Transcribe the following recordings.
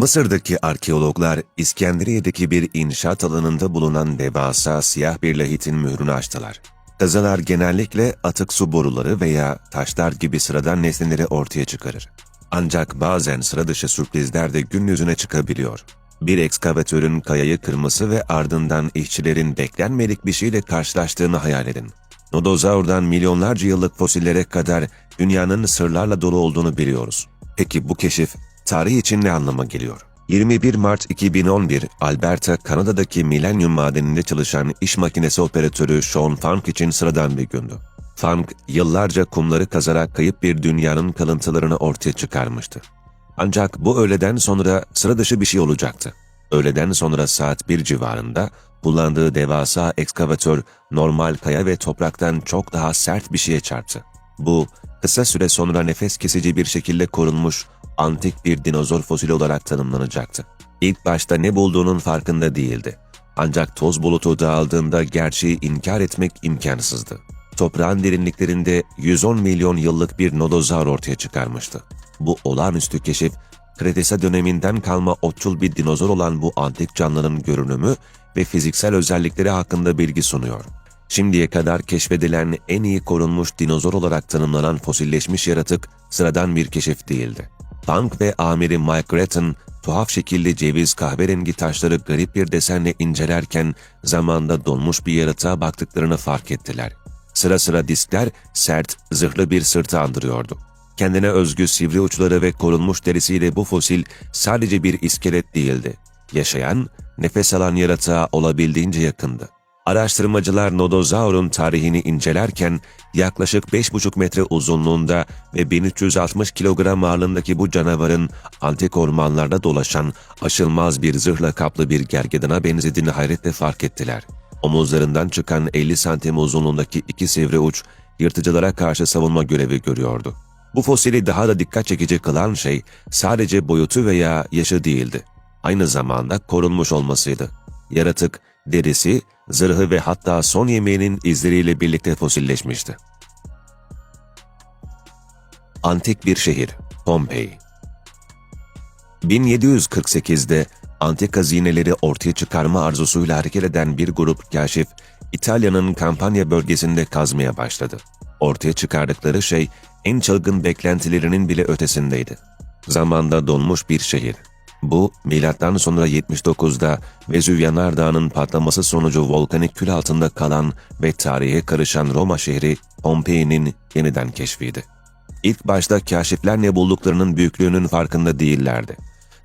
Mısır'daki arkeologlar İskenderiye'deki bir inşaat alanında bulunan devasa siyah bir lahitin mührünü açtılar. Kazılar genellikle atık su boruları veya taşlar gibi sıradan nesneleri ortaya çıkarır. Ancak bazen sıra dışı sürprizler de gün yüzüne çıkabiliyor. Bir ekskavatörün kayayı kırması ve ardından işçilerin beklenmedik bir şeyle karşılaştığını hayal edin. Nodozaur'dan milyonlarca yıllık fosillere kadar dünyanın sırlarla dolu olduğunu biliyoruz. Peki bu keşif tarih için ne anlama geliyor? 21 Mart 2011, Alberta, Kanada'daki Millennium madeninde çalışan iş makinesi operatörü Sean Funk için sıradan bir gündü. Funk, yıllarca kumları kazarak kayıp bir dünyanın kalıntılarını ortaya çıkarmıştı. Ancak bu öğleden sonra sıra dışı bir şey olacaktı. Öğleden sonra saat 1 civarında kullandığı devasa ekskavatör normal kaya ve topraktan çok daha sert bir şeye çarptı. Bu, kısa süre sonra nefes kesici bir şekilde korunmuş antik bir dinozor fosili olarak tanımlanacaktı. İlk başta ne bulduğunun farkında değildi. Ancak toz bulutu dağıldığında gerçeği inkar etmek imkansızdı. Toprağın derinliklerinde 110 milyon yıllık bir nodozaur ortaya çıkarmıştı. Bu olağanüstü keşif, Kretase döneminden kalma otçul bir dinozor olan bu antik canlının görünümü ve fiziksel özellikleri hakkında bilgi sunuyor. Şimdiye kadar keşfedilen en iyi korunmuş dinozor olarak tanımlanan fosilleşmiş yaratık sıradan bir keşif değildi. Funk ve amiri Mike Gretton, tuhaf şekilli ceviz kahverengi taşları garip bir desenle incelerken zamanda donmuş bir yaratığa baktıklarını fark ettiler. Sıra sıra diskler sert, zırhlı bir sırtı andırıyordu. Kendine özgü sivri uçları ve korunmuş derisiyle bu fosil sadece bir iskelet değildi. Yaşayan, nefes alan yaratığa olabildiğince yakındı. Araştırmacılar Nodozaur'un tarihini incelerken yaklaşık 5,5 metre uzunluğunda ve 1360 kilogram ağırlığındaki bu canavarın antik ormanlarda dolaşan aşılmaz bir zırhla kaplı bir gergedana benzediğini hayretle fark ettiler. Omuzlarından çıkan 50 santim uzunluğundaki iki sivri uç yırtıcılara karşı savunma görevi görüyordu. Bu fosili daha da dikkat çekici kılan şey sadece boyutu veya yaşı değildi. Aynı zamanda korunmuş olmasıydı. Yaratık, derisi, zırhı ve hatta son yemeğinin izleriyle birlikte fosilleşmişti. Antik bir şehir, Pompei. 1748'de antik hazineleri ortaya çıkarma arzusuyla hareket eden bir grup kaşif, İtalya'nın Kampanya bölgesinde kazmaya başladı. Ortaya çıkardıkları şey en çılgın beklentilerinin bile ötesindeydi. Zamanda donmuş bir şehir. Bu, milattan sonra 79'da Vezüv Yanardağı'nın patlaması sonucu volkanik kül altında kalan ve tarihe karışan Roma şehri Pompei'nin yeniden keşfiydi. İlk başta kaşifler ne bulduklarının büyüklüğünün farkında değillerdi.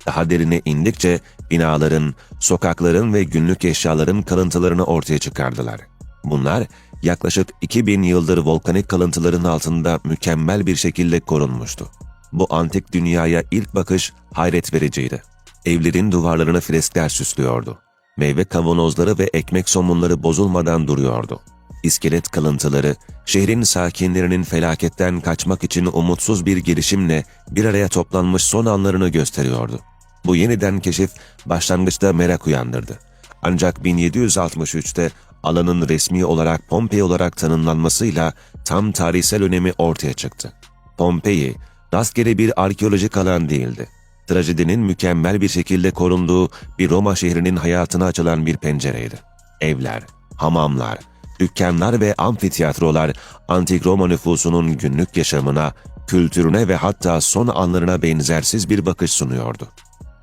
Daha derine indikçe binaların, sokakların ve günlük eşyaların kalıntılarını ortaya çıkardılar. Bunlar yaklaşık 2000 yıldır volkanik kalıntıların altında mükemmel bir şekilde korunmuştu. Bu antik dünyaya ilk bakış hayret vericiydi. Evlerin duvarlarını freskler süslüyordu. Meyve kavanozları ve ekmek somunları bozulmadan duruyordu. İskelet kalıntıları, şehrin sakinlerinin felaketten kaçmak için umutsuz bir girişimle bir araya toplanmış son anlarını gösteriyordu. Bu yeniden keşif başlangıçta merak uyandırdı. Ancak 1763'te alanın resmi olarak Pompei olarak tanımlanmasıyla tam tarihsel önemi ortaya çıktı. Pompei, rastgele bir arkeolojik alan değildi. Trajedinin mükemmel bir şekilde korunduğu bir Roma şehrinin hayatına açılan bir pencereydi. Evler, hamamlar, dükkanlar ve amfiteyatrolar antik Roma nüfusunun günlük yaşamına, kültürüne ve hatta son anlarına benzersiz bir bakış sunuyordu.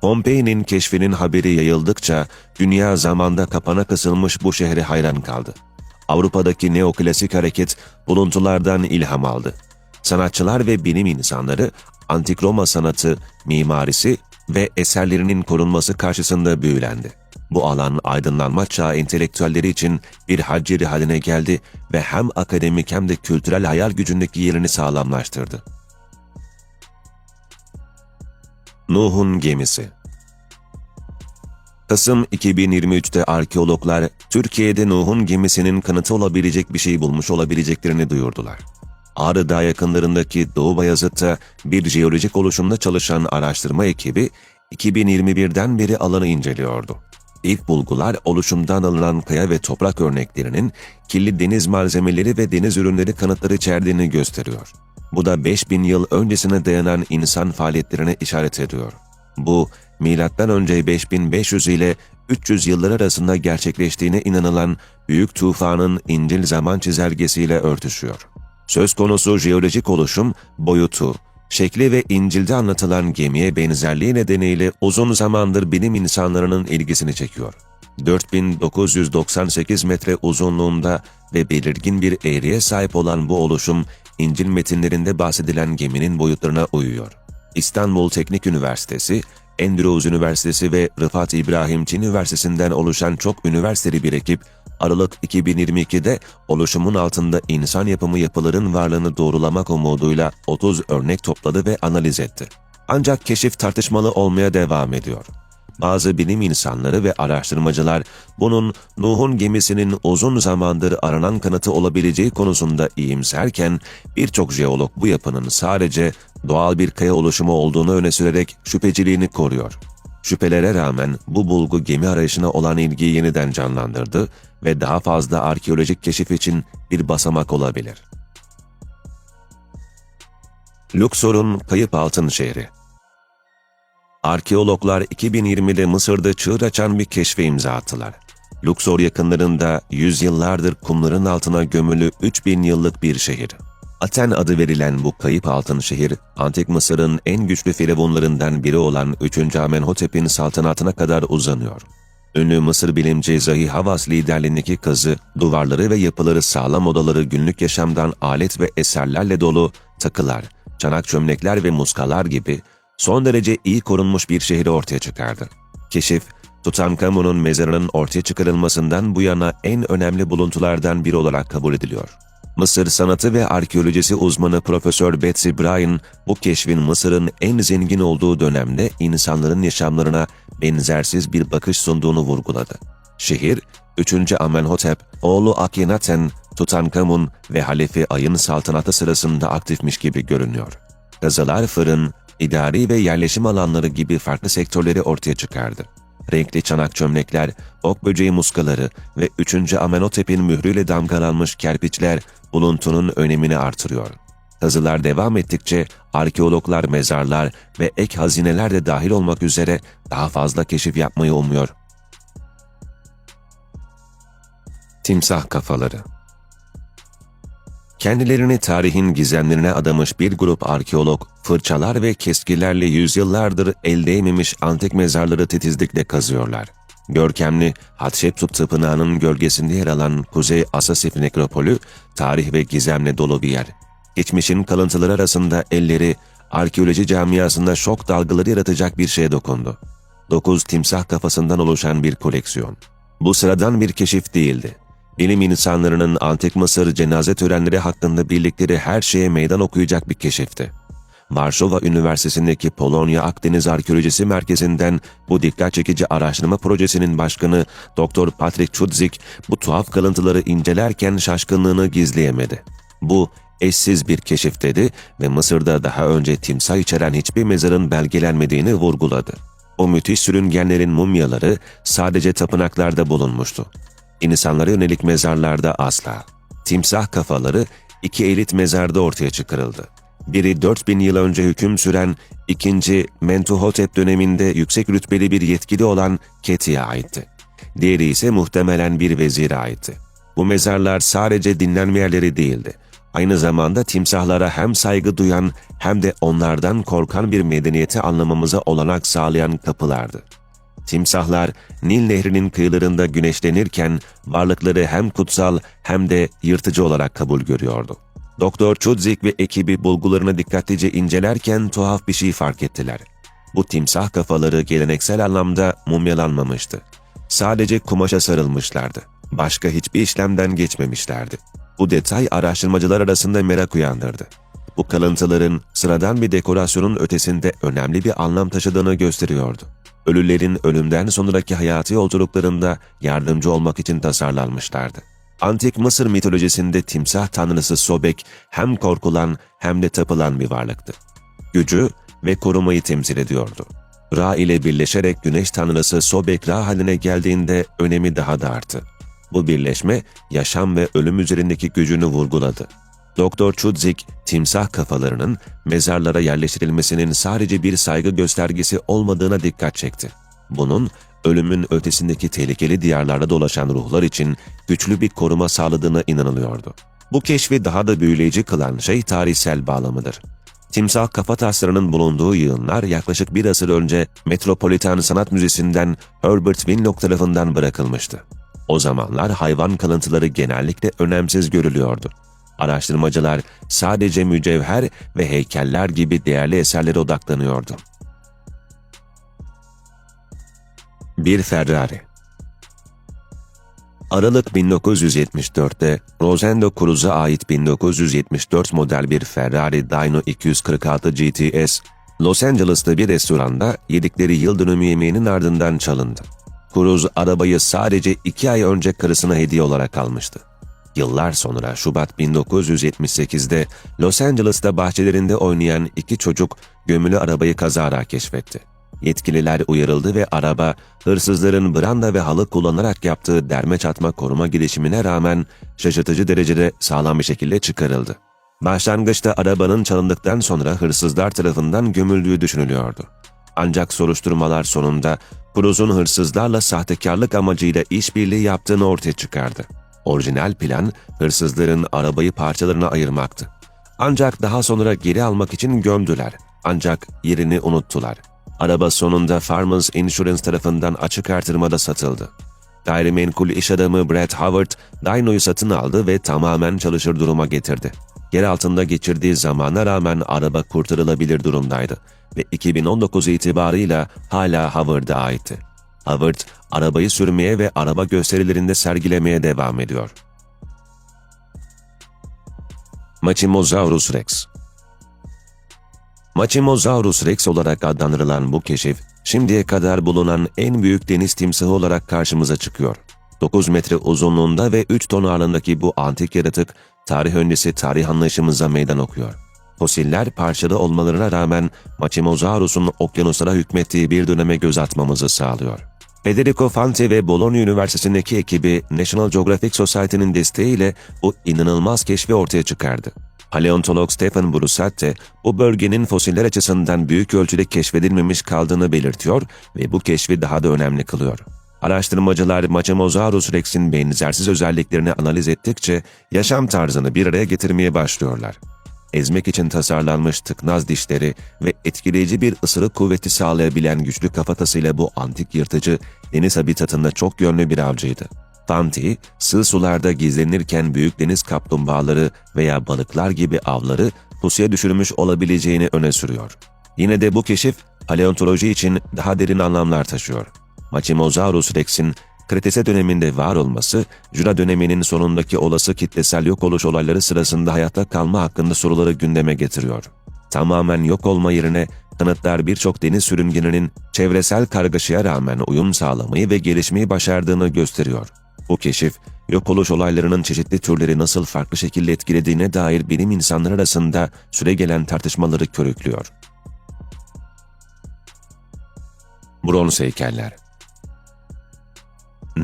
Pompei'nin keşfinin haberi yayıldıkça dünya zamanda kapana kısılmış bu şehre hayran kaldı. Avrupa'daki neoklasik hareket buluntulardan ilham aldı. Sanatçılar ve bilim insanları antik Roma sanatı, mimarisi ve eserlerinin korunması karşısında büyülendi. Bu alan aydınlanma çağı entelektüelleri için bir hacciri haline geldi ve hem akademik hem de kültürel hayal gücündeki yerini sağlamlaştırdı. Nuh'un gemisi Kasım 2023'te arkeologlar Türkiye'de Nuh'un gemisinin kanıtı olabilecek bir şey bulmuş olabileceklerini duyurdular. Ağrı Dağı yakınlarındaki Doğu Bayazıt'ta bir jeolojik oluşumda çalışan araştırma ekibi 2021'den beri alanı inceliyordu. İlk bulgular oluşumdan alınan kaya ve toprak örneklerinin kirli deniz malzemeleri ve deniz ürünleri kanıtları içerdiğini gösteriyor. Bu da 5000 yıl öncesine dayanan insan faaliyetlerine işaret ediyor. Bu, M.Ö. 5500 ile 300 yıllar arasında gerçekleştiğine inanılan Büyük Tufan'ın İncil zaman çizelgesiyle örtüşüyor. Söz konusu jeolojik oluşum, boyutu, şekli ve İncil'de anlatılan gemiye benzerliği nedeniyle uzun zamandır bilim insanlarının ilgisini çekiyor. 4998 metre uzunluğunda ve belirgin bir eğriye sahip olan bu oluşum, İncil metinlerinde bahsedilen geminin boyutlarına uyuyor. İstanbul Teknik Üniversitesi, Andrews Üniversitesi ve Rıfat İbrahim Çin Üniversitesi'nden oluşan çok üniversiteli bir ekip, Aralık 2022'de oluşumun altında insan yapımı yapıların varlığını doğrulamak umuduyla 30 örnek topladı ve analiz etti. Ancak keşif tartışmalı olmaya devam ediyor. Bazı bilim insanları ve araştırmacılar bunun Nuh'un gemisinin uzun zamandır aranan kanıtı olabileceği konusunda iyimserken birçok jeolog bu yapının sadece doğal bir kaya oluşumu olduğunu öne sürerek şüpheciliğini koruyor. Şüphelere rağmen bu bulgu gemi arayışına olan ilgiyi yeniden canlandırdı ve daha fazla arkeolojik keşif için bir basamak olabilir. Luxor'un Kayıp Altın Şehri Arkeologlar 2020'de Mısır'da çığır açan bir keşfe imza attılar. Luxor yakınlarında yüzyıllardır kumların altına gömülü 3000 yıllık bir şehir. Aten adı verilen bu kayıp altın şehir, Antik Mısır'ın en güçlü firavunlarından biri olan 3. Amenhotep'in saltanatına kadar uzanıyor. Ünlü Mısır bilimci Zahi Havas liderliğindeki kazı, duvarları ve yapıları sağlam odaları günlük yaşamdan alet ve eserlerle dolu takılar, çanak çömlekler ve muskalar gibi son derece iyi korunmuş bir şehri ortaya çıkardı. Keşif, Tutankamon'un mezarının ortaya çıkarılmasından bu yana en önemli buluntulardan biri olarak kabul ediliyor. Mısır sanatı ve arkeolojisi uzmanı Profesör Betsy Bryan, bu keşfin Mısır'ın en zengin olduğu dönemde insanların yaşamlarına benzersiz bir bakış sunduğunu vurguladı. Şehir, 3. Amenhotep, oğlu Akhenaten, Tutankamun ve Halefi Ay'ın saltanatı sırasında aktifmiş gibi görünüyor. Kazılar fırın, idari ve yerleşim alanları gibi farklı sektörleri ortaya çıkardı. Renkli çanak çömlekler, ok böceği muskaları ve 3. Amenhotep'in mührüyle damgalanmış kerpiçler buluntunun önemini artırıyor. Kazılar devam ettikçe arkeologlar mezarlar ve ek hazineler de dahil olmak üzere daha fazla keşif yapmayı umuyor. Timsah kafaları Kendilerini tarihin gizemlerine adamış bir grup arkeolog, fırçalar ve keskilerle yüzyıllardır el değmemiş antik mezarları titizlikle kazıyorlar. Görkemli Hatshepsut Tapınağı'nın gölgesinde yer alan Kuzey Asasif Nekropolü, tarih ve gizemle dolu bir yer. Geçmişin kalıntıları arasında elleri, arkeoloji camiasında şok dalgaları yaratacak bir şeye dokundu. Dokuz timsah kafasından oluşan bir koleksiyon. Bu sıradan bir keşif değildi bilim insanlarının Antik Mısır cenaze törenleri hakkında bildikleri her şeye meydan okuyacak bir keşifti. Varşova Üniversitesi'ndeki Polonya Akdeniz Arkeolojisi Merkezi'nden bu dikkat çekici araştırma projesinin başkanı Dr. Patrick Chudzik bu tuhaf kalıntıları incelerken şaşkınlığını gizleyemedi. Bu eşsiz bir keşif dedi ve Mısır'da daha önce timsah içeren hiçbir mezarın belgelenmediğini vurguladı. O müthiş sürüngenlerin mumyaları sadece tapınaklarda bulunmuştu. İnsanlara yönelik mezarlarda asla. Timsah kafaları iki elit mezarda ortaya çıkarıldı. Biri 4000 yıl önce hüküm süren, ikinci Mentuhotep döneminde yüksek rütbeli bir yetkili olan Keti'ye aitti. Diğeri ise muhtemelen bir vezire aitti. Bu mezarlar sadece dinlenme yerleri değildi. Aynı zamanda timsahlara hem saygı duyan hem de onlardan korkan bir medeniyeti anlamamıza olanak sağlayan kapılardı. Timsahlar Nil Nehri'nin kıyılarında güneşlenirken varlıkları hem kutsal hem de yırtıcı olarak kabul görüyordu. Doktor Chudzik ve ekibi bulgularını dikkatlice incelerken tuhaf bir şey fark ettiler. Bu timsah kafaları geleneksel anlamda mumyalanmamıştı. Sadece kumaşa sarılmışlardı. Başka hiçbir işlemden geçmemişlerdi. Bu detay araştırmacılar arasında merak uyandırdı. Bu kalıntıların sıradan bir dekorasyonun ötesinde önemli bir anlam taşıdığını gösteriyordu ölülerin ölümden sonraki hayatı yolculuklarında yardımcı olmak için tasarlanmışlardı. Antik Mısır mitolojisinde timsah tanrısı Sobek hem korkulan hem de tapılan bir varlıktı. Gücü ve korumayı temsil ediyordu. Ra ile birleşerek güneş tanrısı Sobek Ra haline geldiğinde önemi daha da arttı. Bu birleşme yaşam ve ölüm üzerindeki gücünü vurguladı. Doktor Chudzik, timsah kafalarının mezarlara yerleştirilmesinin sadece bir saygı göstergesi olmadığına dikkat çekti. Bunun, ölümün ötesindeki tehlikeli diyarlarda dolaşan ruhlar için güçlü bir koruma sağladığına inanılıyordu. Bu keşfi daha da büyüleyici kılan şey tarihsel bağlamıdır. Timsah kafa taslarının bulunduğu yığınlar yaklaşık bir asır önce Metropolitan Sanat Müzesi'nden Herbert Winlock tarafından bırakılmıştı. O zamanlar hayvan kalıntıları genellikle önemsiz görülüyordu. Araştırmacılar sadece mücevher ve heykeller gibi değerli eserlere odaklanıyordu. Bir Ferrari Aralık 1974'te Rosendo Cruz'a ait 1974 model bir Ferrari Dino 246 GTS, Los Angeles'ta bir restoranda yedikleri yıl dönümü yemeğinin ardından çalındı. Cruz arabayı sadece iki ay önce karısına hediye olarak almıştı. Yıllar sonra Şubat 1978'de Los Angeles'ta bahçelerinde oynayan iki çocuk gömülü arabayı kazara keşfetti. Yetkililer uyarıldı ve araba, hırsızların branda ve halı kullanarak yaptığı derme çatma koruma girişimine rağmen şaşırtıcı derecede sağlam bir şekilde çıkarıldı. Başlangıçta arabanın çalındıktan sonra hırsızlar tarafından gömüldüğü düşünülüyordu. Ancak soruşturmalar sonunda Cruz'un hırsızlarla sahtekarlık amacıyla işbirliği yaptığını ortaya çıkardı. Orijinal plan hırsızların arabayı parçalarına ayırmaktı. Ancak daha sonra geri almak için gömdüler. Ancak yerini unuttular. Araba sonunda Farmers Insurance tarafından açık artırmada satıldı. Gayrimenkul iş adamı Brett Howard, Dino'yu satın aldı ve tamamen çalışır duruma getirdi. Yer altında geçirdiği zamana rağmen araba kurtarılabilir durumdaydı ve 2019 itibarıyla hala Howard'a aitti. Howard, arabayı sürmeye ve araba gösterilerinde sergilemeye devam ediyor. Machimosaurus Rex Machimosaurus Rex olarak adlandırılan bu keşif, şimdiye kadar bulunan en büyük deniz timsahı olarak karşımıza çıkıyor. 9 metre uzunluğunda ve 3 ton ağırlığındaki bu antik yaratık, tarih öncesi tarih anlayışımıza meydan okuyor. Fosiller parçalı olmalarına rağmen Machimosaurus'un okyanuslara hükmettiği bir döneme göz atmamızı sağlıyor. Federico Fanti ve Bologna Üniversitesi'ndeki ekibi National Geographic Society'nin desteğiyle bu inanılmaz keşfi ortaya çıkardı. Paleontolog Stephen Brusatte, bu bölgenin fosiller açısından büyük ölçüde keşfedilmemiş kaldığını belirtiyor ve bu keşfi daha da önemli kılıyor. Araştırmacılar Machimosaurus rex'in benzersiz özelliklerini analiz ettikçe yaşam tarzını bir araya getirmeye başlıyorlar. Ezmek için tasarlanmış tıknaz dişleri ve etkileyici bir ısırık kuvveti sağlayabilen güçlü kafatasıyla bu antik yırtıcı deniz habitatında çok yönlü bir avcıydı. Tanti, sığ sularda gizlenirken büyük deniz kaplumbağaları veya balıklar gibi avları pusuya düşürmüş olabileceğini öne sürüyor. Yine de bu keşif paleontoloji için daha derin anlamlar taşıyor. Machimosaurus rex'in Kretase döneminde var olması, Jura döneminin sonundaki olası kitlesel yok oluş olayları sırasında hayatta kalma hakkında soruları gündeme getiriyor. Tamamen yok olma yerine kanıtlar birçok deniz sürüngeninin çevresel kargaşaya rağmen uyum sağlamayı ve gelişmeyi başardığını gösteriyor. Bu keşif, yok oluş olaylarının çeşitli türleri nasıl farklı şekilde etkilediğine dair bilim insanları arasında süregelen tartışmaları körüklüyor. Bronz heykeller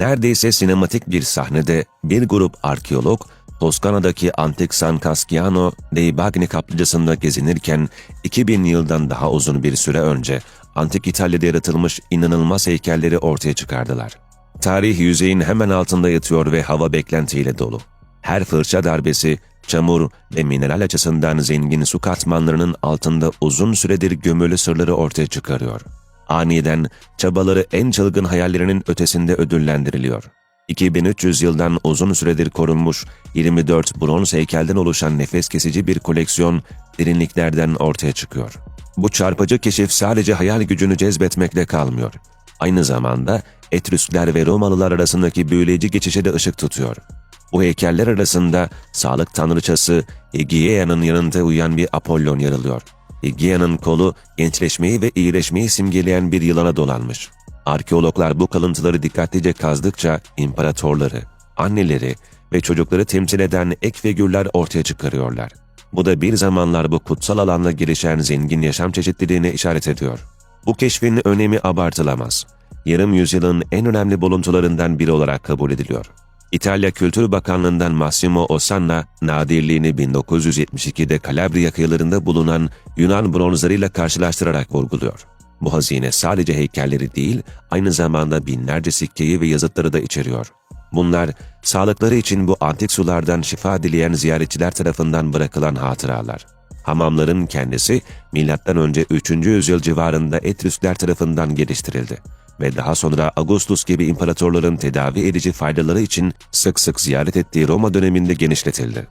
Neredeyse sinematik bir sahnede bir grup arkeolog Toskana'daki antik San Casciano dei Bagni kaplıcasında gezinirken 2000 yıldan daha uzun bir süre önce antik İtalya'da yaratılmış inanılmaz heykelleri ortaya çıkardılar. Tarih yüzeyin hemen altında yatıyor ve hava beklentiyle dolu. Her fırça darbesi, çamur ve mineral açısından zengin su katmanlarının altında uzun süredir gömülü sırları ortaya çıkarıyor. Aniden çabaları en çılgın hayallerinin ötesinde ödüllendiriliyor. 2300 yıldan uzun süredir korunmuş 24 bronz heykelden oluşan nefes kesici bir koleksiyon derinliklerden ortaya çıkıyor. Bu çarpıcı keşif sadece hayal gücünü cezbetmekle kalmıyor. Aynı zamanda Etrüskler ve Romalılar arasındaki büyüleyici geçişe de ışık tutuyor. Bu heykeller arasında sağlık tanrıçası Hygiea'nın yanında uyuyan bir Apollon yer Hygiea'nın kolu gençleşmeyi ve iyileşmeyi simgeleyen bir yılana dolanmış. Arkeologlar bu kalıntıları dikkatlice kazdıkça imparatorları, anneleri ve çocukları temsil eden ek figürler ortaya çıkarıyorlar. Bu da bir zamanlar bu kutsal alanda gelişen zengin yaşam çeşitliliğine işaret ediyor. Bu keşfin önemi abartılamaz. Yarım yüzyılın en önemli buluntularından biri olarak kabul ediliyor. İtalya Kültür Bakanlığı'ndan Massimo Osanna, nadirliğini 1972'de Kalabria kıyılarında bulunan Yunan bronzlarıyla karşılaştırarak vurguluyor. Bu hazine sadece heykelleri değil, aynı zamanda binlerce sikkeyi ve yazıtları da içeriyor. Bunlar, sağlıkları için bu antik sulardan şifa dileyen ziyaretçiler tarafından bırakılan hatıralar. Hamamların kendisi, M.Ö. 3. yüzyıl civarında Etrüskler tarafından geliştirildi ve daha sonra Augustus gibi imparatorların tedavi edici faydaları için sık sık ziyaret ettiği Roma döneminde genişletildi.